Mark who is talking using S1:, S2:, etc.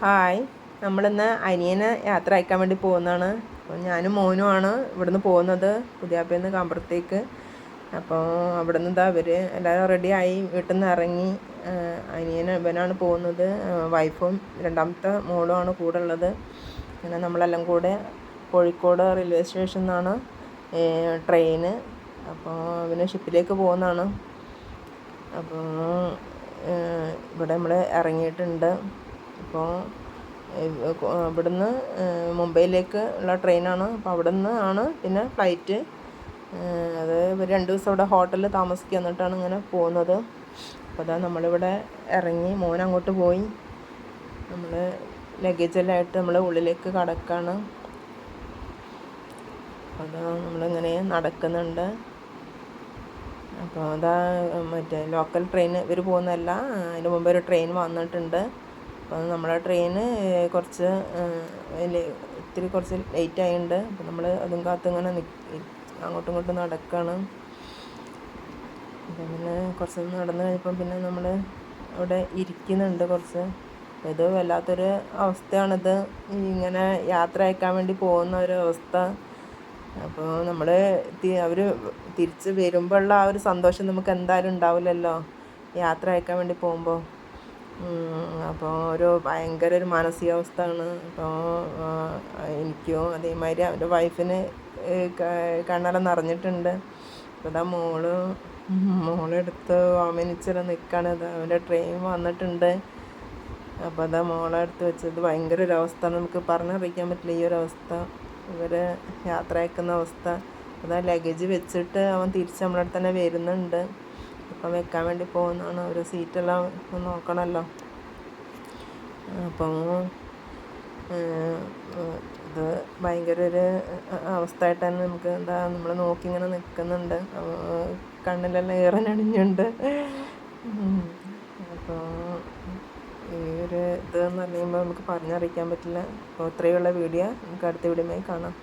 S1: Hi. നമ്മളിന്ന് അനിയനെ യാത്ര അയക്കാൻ വേണ്ടി പോകുന്നതാണ്. അപ്പോൾ ഞാനും മോനുമാണ് ഇവിടുന്ന് പോകുന്നത് പുതിയാപ്പയിൽ നിന്ന് കമ്പറത്തേക്ക്. അപ്പോൾ അവിടെ നിന്ന് ഇതാ ഇവർ എല്ലാവരും റെഡിയായി വീട്ടിൽ നിന്ന് ഇറങ്ങി. അനിയൻ ഇവനാണ് പോകുന്നത്. വൈഫും രണ്ടാമത്തെ മോളുമാണ് കൂടെ ഉള്ളത്. അങ്ങനെ നമ്മളെല്ലാം കൂടെ കോഴിക്കോട് റെയിൽവേ സ്റ്റേഷനിൽ നിന്നാണ് ട്രെയിന് അപ്പോൾ അവന് ഷിപ്പിലേക്ക് പോകുന്നതാണ്. അപ്പോൾ ഇവിടെ നമ്മൾ ഇറങ്ങിയിട്ടുണ്ട്. അപ്പോൾ ഇവിടുന്ന് മുംബൈയിലേക്ക് ഉള്ള ട്രെയിനാണ്. അപ്പോൾ നിന്ന് ആണ് പിന്നെ ഫ്ലൈറ്റ്. അത് രണ്ട് ദിവസം അവിടെ ഹോട്ടലിൽ താമസിക്കുക എന്നിട്ടാണ് ഇങ്ങനെ പോകുന്നത്. അപ്പോൾ അതാ നമ്മളിവിടെ ഇറങ്ങി മോൻ അങ്ങോട്ട് പോയി. നമ്മൾ ലഗേജെല്ലാം ആയിട്ട് നമ്മൾ ഉള്ളിലേക്ക് കടക്കാണ്. അതാ നമ്മളിങ്ങനെ നടക്കുന്നുണ്ട്. അപ്പോൾ അതാ മറ്റേ ലോക്കൽ ട്രെയിൻ ഇവർ പോകുന്നതല്ല അതിന് മുമ്പ് ഒരു ട്രെയിൻ വന്നിട്ടുണ്ട്. അപ്പോൾ നമ്മുടെ ട്രെയിന് കുറച്ച് ഇത്തിരി കുറച്ച് ലേറ്റ് ആയിട്ടുണ്ട് അപ്പം നമ്മൾ അതും കാത്ത് ഇങ്ങനെ അങ്ങോട്ടും ഇങ്ങോട്ടും നടക്കുകയാണ് അപ്പം പിന്നെ കുറച്ച് നടന്നു കഴിഞ്ഞപ്പം പിന്നെ നമ്മൾ അവിടെ ഇരിക്കുന്നുണ്ട് കുറച്ച്. ഇത് വല്ലാത്തൊരു അവസ്ഥയാണിത്. ഇങ്ങനെ യാത്ര അയക്കാൻ വേണ്ടി പോകുന്ന ഒരു അവസ്ഥ. അപ്പോൾ നമ്മൾ അവർ തിരിച്ച് വരുമ്പോഴുള്ള ആ ഒരു സന്തോഷം നമുക്ക് എന്തായാലും ഉണ്ടാവില്ലല്ലോ. യാത്ര അയക്കാൻ വേണ്ടി പോകുമ്പോൾ അപ്പോൾ ഒരു ഭയങ്കര ഒരു മാനസികാവസ്ഥയാണ്. അപ്പോൾ എനിക്കും അതേമാതിരി അവന്റെ വൈഫിന് കണ്ണെല്ലാം നിറഞ്ഞിട്ടുണ്ട്. അപ്പോൾ ഇതാ മോൾ മോളെടുത്ത് ഓമനിച്ചെല്ലാം നിൽക്കുകയാണ് അവന്റെ ട്രെയിൻ വന്നിട്ടുണ്ട്. അപ്പോൾ അതാ മോളെ അടുത്ത് വെച്ചത് ഭയങ്കര ഒരു അവസ്ഥ നമുക്ക് പറഞ്ഞറിയിക്കാൻ പറ്റില്ല ഈ ഒരു അവസ്ഥ. ഇവർ യാത്ര അയക്കുന്ന അവസ്ഥ. അതാ ലഗേജ് വെച്ചിട്ട് അവൻ തിരിച്ച് നമ്മളെ അടുത്ത് തന്നെ വരുന്നുണ്ട്. അപ്പം വെക്കാൻ വേണ്ടി പോകുന്നതാണ്. ഒരു സീറ്റെല്ലാം നോക്കണമല്ലോ. അപ്പം ഇത് ഭയങ്കര ഒരു അവസ്ഥയായിട്ട് തന്നെ നമുക്ക് എന്താ നമ്മൾ നോക്കി ഇങ്ങനെ നിൽക്കുന്നുണ്ട് കണ്ണിലെല്ലാം ഏറനടിഞ്ഞുണ്ട് അപ്പോൾ ഈ ഒരു ഇത് എന്ന് പറയുമ്പോൾ നമുക്ക് പറഞ്ഞറിയിക്കാൻ പറ്റില്ല. അപ്പോൾ ഇത്രയുള്ള വീഡിയോ. നമുക്ക് അടുത്ത വീഡിയോയിൽ കാണാം.